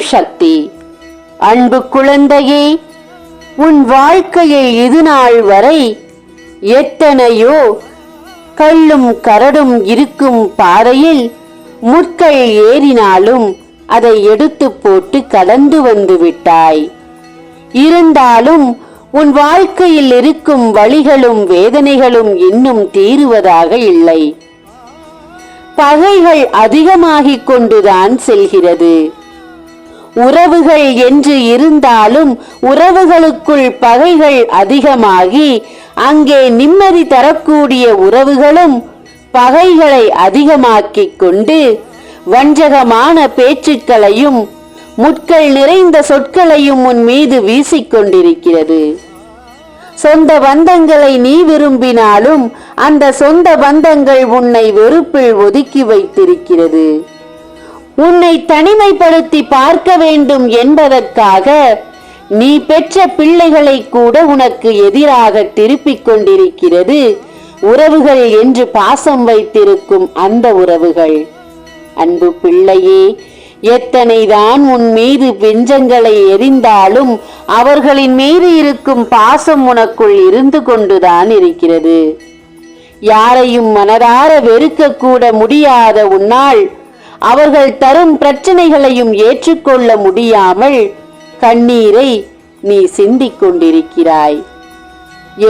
ஓம் சக்தி. அன்பு குழந்தையே உன் வாழ்க்கையை இது நாள் வரை எத்தனையோ கல்லும் கரடும் இருக்கும் பாறையில் முட்கள் ஏறினாலும் அதை எடுத்து போட்டு கடந்து வந்து விட்டாய். இருந்தாலும் உன் வாழ்க்கையில் இருக்கும் வழிகளும் வேதனைகளும் இன்னும் தீருவதாக இல்லை. பகைகள் அதிகமாகிக் கொண்டுதான் செல்கிறது. உறவுகள் என்று இருந்தாலும் உறவுகளுக்குள் பகைகள் அதிகமாகி அங்கே நிம்மதி தரக்கூடிய உறவுகளும் பகைகளை அதிகமாக்கிக் கொண்டு வஞ்சகமான பேச்சுக்களையும் முட்கள் நிறைந்த சொற்களையும் உன் மீது வீசிக்கொண்டிருக்கிறது சொந்த பந்தங்களை நீ விரும்பினாலும் அந்த சொந்த பந்தங்கள் உன்னை வெறுப்பில் ஒதுக்கி வைத்திருக்கிறது. உன்னை தனிமைப்படுத்தி பார்க்க வேண்டும் என்பதற்காக நீ பெற்ற பிள்ளைகளை கூட உனக்கு எதிராக திருப்பிக் கொண்டிருக்கிறது. உறவுகள் என்று பாசம் வைத்திருக்கும் அந்த உறவுகள். அன்பு பிள்ளையே எத்தனைதான் உன் மீது வெஞ்சங்களை எரிந்தாலும் அவர்களின் மீது இருக்கும் பாசம் உனக்குள் இருந்து கொண்டுதான் இருக்கிறது. யாரையும் மனதார வெறுக்க கூட முடியாத உன்னால் அவர்கள் தரும் பிரச்சனைகளையும் ஏற்றுக்கொள்ள முடியாமல் கண்ணீரை நீ சிந்திக் கொண்டிருக்கிறாய்.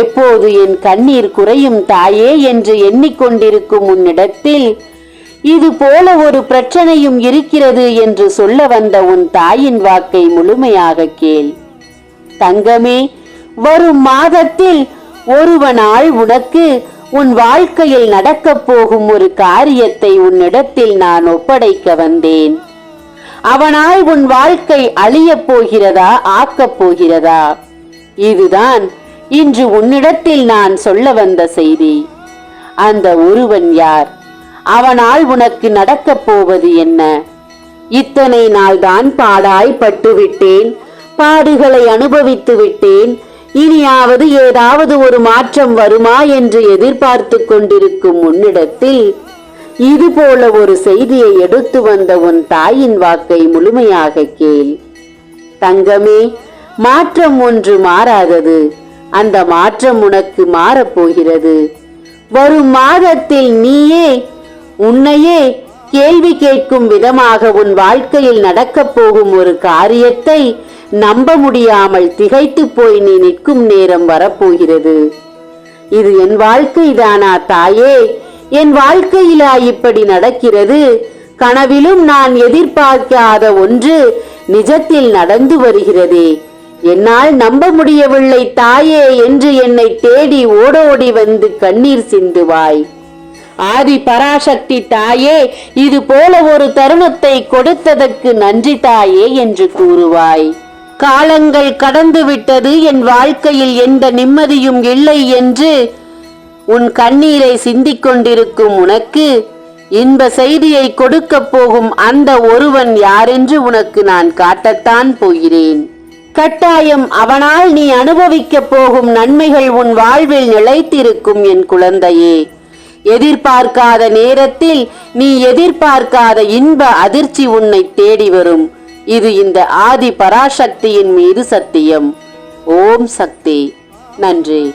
எப்போது என் கண்ணீர் குறையும் தாயே என்று எண்ணிக்கொண்டிருக்கும் உன்னிடத்தில் இது போல ஒரு பிரச்சனையும் இருக்கிறது என்று சொல்ல வந்த உன் தாயின் வாக்கை முழுமையாக கேள். தங்கமே வரும் மாதத்தில் ஒருவனால் உனக்கு உன் வாழ்க்கையில் நடக்கப் போகும் ஒரு காரியத்தை உன்னிடத்தில் நான் ஒப்படைக்க வந்தேன். அவனால் உன் வாழ்க்கை அழியப் போகிறதா ஆக்கப் போகிறதா? இதுதான் இன்று உன்னிடத்தில் நான் சொல்ல வந்த செய்தி. அந்த ஒருவன் யார்? அவனால் உனக்கு நடக்கப் போவது என்ன? இத்தனை நாள் தான் பாடாய் பட்டுவிட்டேன் பாடுகளை அனுபவித்து விட்டேன் இனியாவது ஏதாவது ஒரு மாற்றம் வருமா என்று எதிர்பார்த்து கொண்டிருக்கும் உன்னிடத்தில் இது போல ஒரு செய்தியை எடுத்து வந்த உன் தாயின் வாக்கை முழுமையாக கேள். தங்கமே மாற்றம் ஒன்று மாறாதது. அந்த மாற்றம் உனக்கு மாறப்போகிறது வரும் மாதத்தில் நீயே உன்னையே கேள்வி கேட்கும் விதமாக உன் வாழ்க்கையில் நடக்கப் போகும் ஒரு காரியத்தை நம்ப முடியாமல் திகைத்து போய் நீ நிற்கும் நேரம் வரப்போகிறது. இது என் வாழ்க்கைதானா தாயே. என் வாழ்க்கையிலா இப்படி நடக்கிறது? கனவிலும் நான் எதிர்பார்க்காத ஒன்று நிஜத்தில் நடந்து வருகிறதே. என்னால் நம்ப முடியவில்லை தாயே என்று என்னை தேடி ஓடோடி வந்து கண்ணீர் சிந்துவாய். ஆதி பராசக்தி தாயே இது போல ஒரு தருணத்தை கொடுத்ததற்கு நன்றி தாயே என்று கூறுவாய். காலங்கள் கடந்து விட்டது என் வாழ்க்கையில் எந்த நிம்மதியும் இல்லை என்று உன் கண்ணீரை சிந்திக்கொண்டிருக்கும் உனக்கு இன்ப செய்தியை கொடுக்கப் போகும் அந்த ஒருவன் யாரென்று உனக்கு நான் காட்டத்தான் போகிறேன். கட்டாயம் அவனால் நீ அனுபவிக்கப் போகும் நன்மைகள் உன் வாழ்வில் நிலைத்திருக்கும் என் குழந்தையே. எதிர்பார்க்காத நேரத்தில் நீ எதிர்பார்க்காத இன்ப அதிர்ச்சி உன்னை தேடி வரும். இது இந்த ஆதி பராசக்தியின் மீது சத்தியம். ஓம் சக்தி. நன்றி.